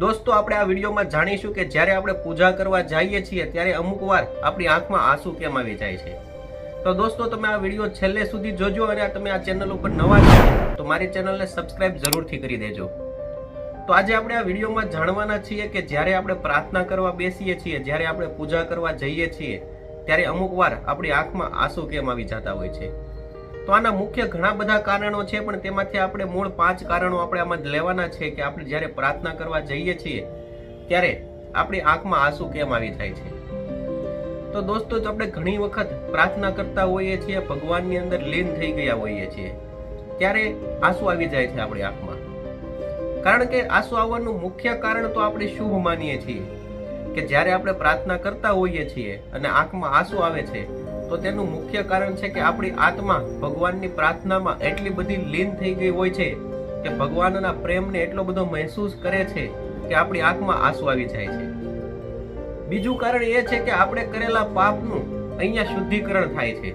દોસ્તો, આપણે આ વિડીયોમાં જાણીશું કે જ્યારે આપણે પૂજા કરવા જઈએ છીએ, ત્યારે અમુક વાર આપણી આંખમાં આંસુ કેમ આવી જાય છે. તો દોસ્તો, તમે આ વીડિયો છેલ્લે સુધી જોજો અને તમે આ ચેનલ ઉપર નવા છો, તો મારી ચેનલને સબસ્ક્રાઇબ જરૂરથી કરી દેજો. તો આજે આપણે આ વિડીયોમાં જાણવાના છીએ કે જ્યારે આપણે પ્રાર્થના કરવા બેસીએ છીએ, જ્યારે આપણે પૂજા કરવા જઈએ છીએ, ત્યારે અમુક વાર આપણી આંખમાં આંસુ કેમ આવી જતા હોય છે. તો આના મુખ્ય ઘણા બધા કારણો છે, પણ તેમાંથી આપણે મૂળ પાંચ કારણો આપણે આમાં લેવાના છે કે આપણે જ્યારે પ્રાર્થના કરવા જઈએ છીએ, ત્યારે આપણી આંખમાં આંસુ કેમ આવી જાય છે? તો દોસ્તો આપણે ઘણી વખત પ્રાર્થના કરતા હોઈએ છીએ, ભગવાનની અંદર લીન થઈ ગયા હોઈએ છીએ, ત્યારે આંસુ આવી જાય છે આપણી આંખમાં. કારણ કે આંસુ આવવાનું મુખ્ય કારણ તો આપણે શુભ માનીએ છીએ, કે જ્યારે આપણે પ્રાર્થના કરતા હોઈએ છીએ અને આંખમાં આંસુ આવે છે તો તેનું મુખ્ય કારણ છે કે આપણી આત્મા ભગવાનની પ્રાર્થનામાં એટલી બધી લીન થઈ ગઈ હોય છે કે ભગવાનના પ્રેમને એટલો બધો મહેસૂસ કરે છે કે આપણી આંખમાં આંસુ આવી જાય છે. બીજું કારણ એ છે કે આપણે કરેલા પાપનું અહીંયા શુદ્ધિકરણ થાય છે.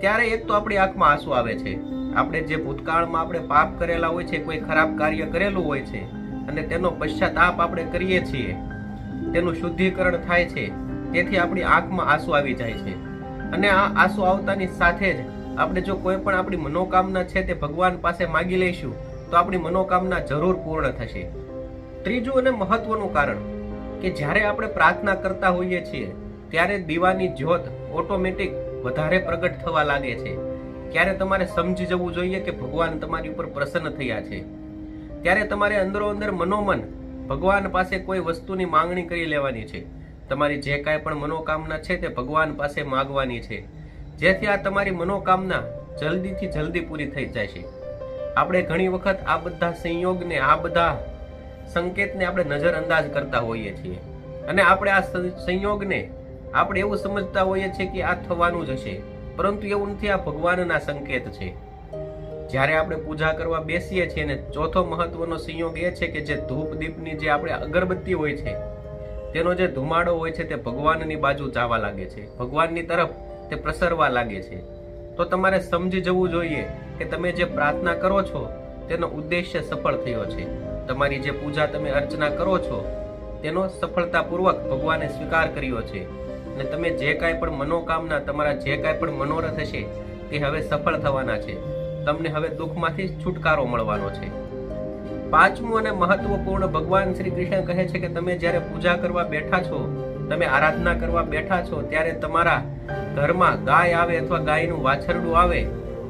ત્યારે એક તો આપણી આંખમાં આંસુ આવે છે. આપણે જે ભૂતકાળમાં આપણે પાપ કરેલા હોય છે, કોઈ ખરાબ કાર્ય કરેલું હોય છે, અને તેનો પશ્ચાતાપ આપણે કરીએ છીએ, તેનું શુદ્ધિકરણ થાય છે, તેથી આપણી આંખમાં આંસુ આવી જાય છે. અને આ આંસુ આવતાની સાથે જ આપણે જો કોઈ પણ આપણી મનોકામના છે તે ભગવાન પાસે માગી લઈશું, તો આપણી મનોકામના જરૂર પૂર્ણ થશે. ત્રીજું અને મહત્વનું કારણ કે જ્યારે આપણે પ્રાર્થના કરતા હોઈએ છીએ, ત્યારે દીવાની જ્યોત ઓટોમેટિક વધારે પ્રગટ થવા લાગે છે. ત્યારે તમારે સમજી જવું જોઈએ કે ભગવાન તમારી ઉપર પ્રસન્ન થયા છે. ત્યારે તમારે અંદરો અંદર મનોમન ભગવાન પાસે કોઈ વસ્તુની માંગણી કરી લેવાની છે. તમારી જે કાંઈ પણ મનોકામના છે તે ભગવાન પાસે માગવાની છે. જેથી આ તમારી મનોકામના જલ્દીથી જલ્દી પૂરી થઈ જાય છે. આપણે ઘણી વખત આ બધા સંયોગને, આ બધા સંકેતને આપણે નજરઅંદાજ કરતા હોઈએ છીએ. અને આપણે આ સંયોગને આપણે એવું સમજતા હોઈએ છીએ કે આ થવાનું જ હશે. પરંતુ એવું નથી, આ ભગવાનના સંકેત છે. જ્યારે આપણે પૂજા કરવા બેસીએ છીએ ને ચોથો મહત્વનો સંયોગ એ છે કે જે ધૂપ દીપની જે આપણે અગરબત્તી હોય છે તેનો જે ધુમાડો હોય છે તે ભગવાનની બાજુ જવા લાગે છે. ભગવાનની તરફ તે પ્રસરવા લાગે છે. તો તમારે સમજી જવું જોઈએ કે તમે જે પ્રાર્થના કરો છો, તેનો ઉદ્દેશ્ય સફળ થયો છે. તમારી જે પૂજા તમે અર્ચના કરો છો, તેનો સફળતાપૂર્વક ભગવાને સ્વીકાર કર્યો છે. અને તમે જે કાંઈ પણ મનોકામના, તમારા જે કાંઈ પણ મનોરથ હશે તે હવે સફળ થવાના છે. તમને હવે દુઃખમાંથી છુટકારો મળવાનો છે. પાંચમું અને મહત્વપૂર્ણ ભગવાન શ્રી કૃષ્ણ કહે છે કે તમે જ્યારે પૂજા કરવા બેઠા છો, તમે આરાધના કરવા બેઠા છો, ત્યારે તમારા ઘરમાં ગાય આવે અથવા ગાયનું વાછરડું આવે,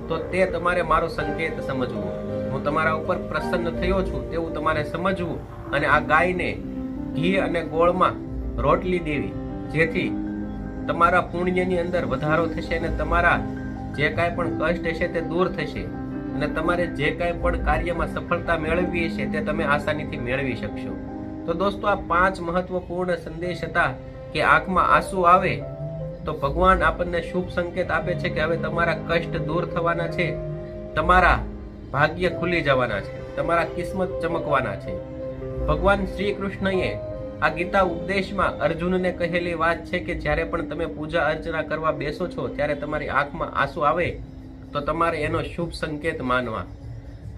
તો તે તમારે મારો સંકેત સમજવો. હું તમારા ઉપર પ્રસન્ન થયો છું તેવું તમારે સમજવું અને આ ગાયને ઘી અને ગોળમાં રોટલી દેવી, જેથી તમારા પુણ્યની અંદર વધારો થશે અને તમારા જે કાંઈ પણ કષ્ટ હશે તે દૂર થશે. અને તમારે જે કાંઈ પણ કાર્યમાં સફળતા મેળવવી છે તે તમે આસાનીથી મેળવી શકશો. તો દોસ્તો, આ પાંચ મહત્વપૂર્ણ સંદેશ હતા કે આંખમાં આંસુ આવે તો ભગવાન આપણને શુભ સંકેત આપે છે કે હવે તમારા કષ્ટ દૂર થવાના છે, તમારા ભાગ્ય ખુલી જવાના છે, તમારા કિસ્મત ચમકવાના છે. ભગવાન શ્રી કૃષ્ણએ આ ગીતા ઉપદેશમાં અર્જુનને કહેલી વાત છે કે જ્યારે પણ તમે પૂજા અર્ચના કરવા બેસો છો, ત્યારે તમારી આંખમાં આંસુ આવે તો તમારે એનો શુભ સંકેત માનવા.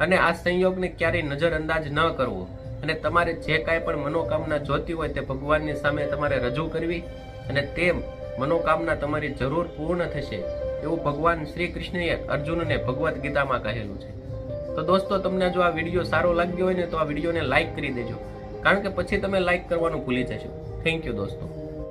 અને આ સંયોગને ક્યારેય નજરઅંદાજ ન કરવો. અને તમારે જે કાંઈ પણ મનોકામના જોતી હોય તે ભગવાનની સામે તમારે રજૂ કરવી અને તે મનોકામના તમારી જરૂર પૂર્ણ થશે એવું ભગવાન શ્રી કૃષ્ણએ અર્જુનને ભગવદ્ ગીતામાં કહેલું છે. તો દોસ્તો, તમને જો આ વીડિયો સારો લાગ્યો હોય ને તો આ વિડીયોને લાઈક કરી દેજો. કારણ કે પછી તમે લાઈક કરવાનું ભૂલી જશો. થેન્ક યુ દોસ્તો.